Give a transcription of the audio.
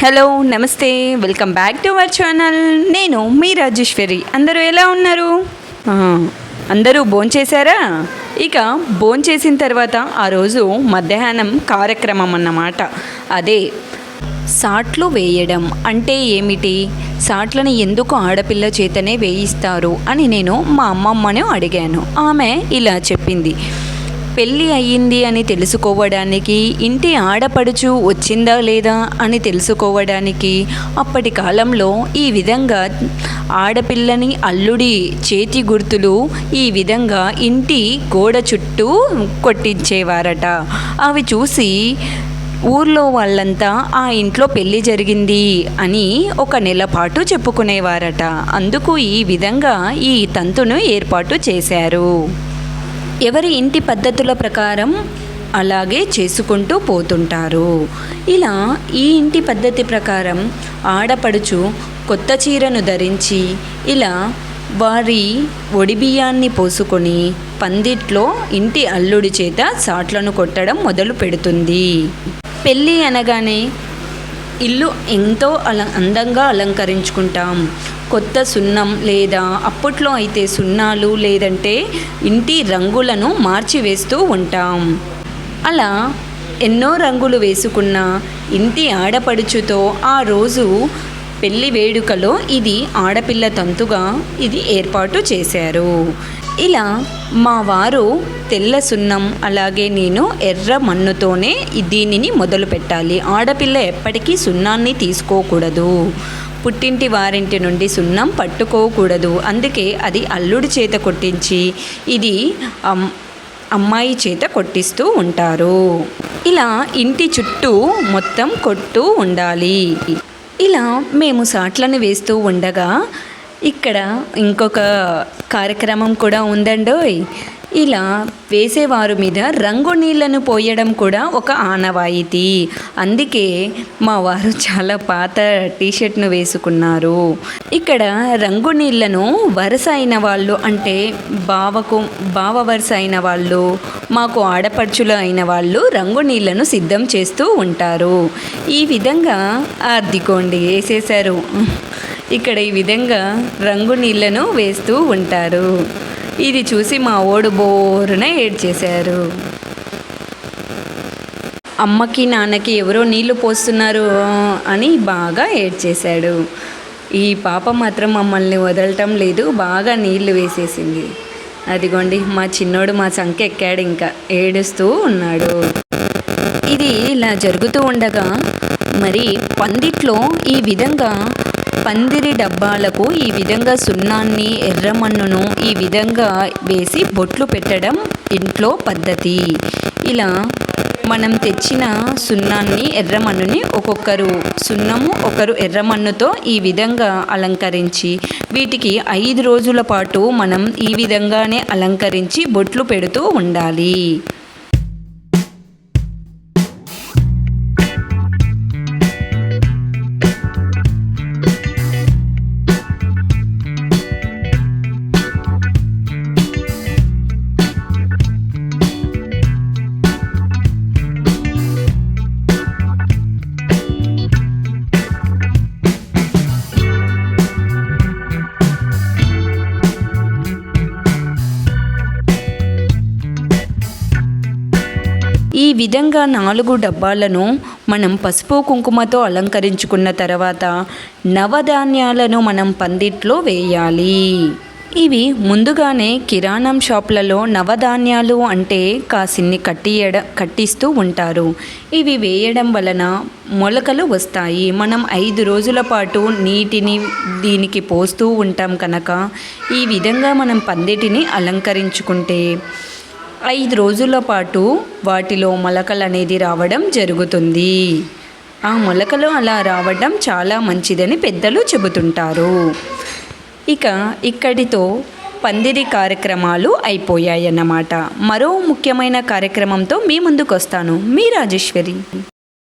Hello నమస్తే. Welcome back to our channel నేను మీ రాజేశ్వరి అందరూ ఎలా ఉన్నారు? అందరూ భోంచేశారా ఇక భోంచేసిన తర్వాత ఆ రోజు మధ్యాహ్నం కార్యక్రమం అన్నమాట. అదే సాట్లు వేయడం అంటే ఏమిటి? సాట్లను ఎందుకు ఆడపిల్ల చేతనే వేయిస్తారు అని నేను మా అమ్మమ్మను అడిగాను. ఆమె ఇలా చెప్పింది. పెళ్ళి అయ్యింది అని తెలుసుకోవడానికి ఇంటి ఆడపడుచు వచ్చిందా లేదా అని తెలుసుకోవడానికి అప్పటి కాలంలో ఈ విధంగా ఆడపిల్లని అల్లుడి చేతి గుర్తులు ఈ విధంగా ఇంటి గోడ చుట్టూ కొట్టించేవారట. అవి చూసి ఊర్లో వాళ్ళంతా ఆ ఇంట్లో పెళ్ళి జరిగింది అని ఒక నెల పాటు చెప్పుకునేవారట. అందుకు ఈ విధంగా ఈ తంతును ఏర్పాటు చేశారు. ఎవరి ఇంటి పద్ధతుల ప్రకారం అలాగే చేసుకుంటూ పోతుంటారు. ఇలా ఈ ఇంటి పద్ధతి ప్రకారం ఆడపడుచు కొత్త చీరను ధరించి ఇలా వారి ఒడిబియ్యాన్ని పోసుకొని పందిట్లో ఇంటి అల్లుడి చేత సాట్లను కొట్టడం మొదలు పెడుతుంది. పెళ్ళి అనగానే ఇల్లు ఎంతో అల అందంగా అలంకరించుకుంటాం. కొత్త సున్నం లేదా అప్పట్లో అయితే సున్నాలు లేదంటే ఇంటి రంగులను మార్చి వేస్తూ ఉంటాం. అలా ఎన్నో రంగులు వేసుకున్న ఇంటి ఆడపడుచుతో ఆ రోజు పెళ్ళి వేడుకలో ఇది ఆడపిల్ల తంతుగా ఇది ఏర్పాటు చేశారు. ఇలా మా వారు తెల్ల సున్నం అలాగే నేను ఎర్ర మన్నుతోనే దీనిని మొదలు పెట్టాలి. ఆడపిల్ల ఎప్పటికీ సున్నాన్ని తీసుకోకూడదు. పుట్టింటి వారింటి నుండి సున్నం పట్టుకోకూడదు. అందుకే అది అల్లుడి చేత కొట్టించి ఇది అమ్- అమ్మాయి చేత కొట్టిస్తూ ఉంటారు. ఇలా ఇంటి చుట్టూ మొత్తం కొట్టు ఉండాలి. ఇలా మేము సాట్లను వేస్తూ ఉండగా ఇక్కడ ఇంకొక కార్యక్రమం కూడా ఉందండోయ్. ఇలా వేసేవారు మీద రంగు నీళ్ళను పోయడం కూడా ఒక ఆనవాయితీ. అందుకే మా వారు చాలా పాత టీషర్ట్ను వేసుకున్నారు. ఇక్కడ రంగు నీళ్ళను వరుస అయిన వాళ్ళు అంటే బావకు బావ వరుస అయిన వాళ్ళు మాకు ఆడపడుచులు అయిన వాళ్ళు రంగు నీళ్ళను సిద్ధం చేస్తూ ఉంటారు. ఈ విధంగా అద్దికోండి వేసేశారు. ఇక్కడ ఈ విధంగా రంగు నీళ్ళను వేస్తూ ఉంటారు. ఇది చూసి మా ఓడు బోరున ఏడ్చేశారు. అమ్మకి నాన్నకి ఎవరో నీళ్ళు పోస్తున్నారు అని బాగా ఏడ్చేశాడు. ఈ పాప మాత్రం మమ్మల్ని వదలటం లేదు బాగా నీళ్ళు వేసేసింది. అదిగోండి మా చిన్నోడు మా సంఖ్య ఎక్కాడు ఇంకా ఏడుస్తూ ఉన్నాడు. ఇది ఇలా జరుగుతూ ఉండగా మరి పందిట్లో ఈ విధంగా పందిరి డబ్బాలకు ఈ విధంగా సున్నాన్ని ఎర్రమన్నును ఈ విధంగా వేసి బొట్లు పెట్టడం ఇంట్లో పద్ధతి. ఇలా మనం తెచ్చిన సున్నాన్ని ఎర్రమన్నుని ఒక్కొక్కరు సున్నము ఒకరు ఎర్రమన్నుతో ఈ విధంగా అలంకరించి వీటికి ఐదు రోజుల పాటు మనం ఈ విధంగానే అలంకరించి బొట్లు పెడుతూ ఉండాలి. ఈ విధంగా నాలుగు డబ్బాలను మనం పసుపు కుంకుమతో అలంకరించుకున్న తర్వాత నవధాన్యాలను మనం పందిట్లో వేయాలి. ఇవి ముందుగానే కిరాణం షాప్లలో నవధాన్యాలు అంటే కాసిన్ని కట్టియడ కట్టిస్తూ ఉంటారు. ఇవి వేయడం వలన మొలకలు వస్తాయి. మనం ఐదు రోజుల పాటు నీటిని దీనికి పోస్తూ ఉంటాం కనుక ఈ విధంగా మనం పందిటిని అలంకరించుకుంటే ఐదు రోజుల పాటు వాటిలో మొలకలు అనేది రావడం జరుగుతుంది. ఆ మొలకలు అలా రావడం చాలా మంచిదని పెద్దలు చెబుతుంటారు. ఇక ఇక్కడితో పందిరి కార్యక్రమాలు అయిపోయాయన్నమాట. మరో ముఖ్యమైన కార్యక్రమంతో మీ ముందుకు వస్తాను మీ రాజేశ్వరి.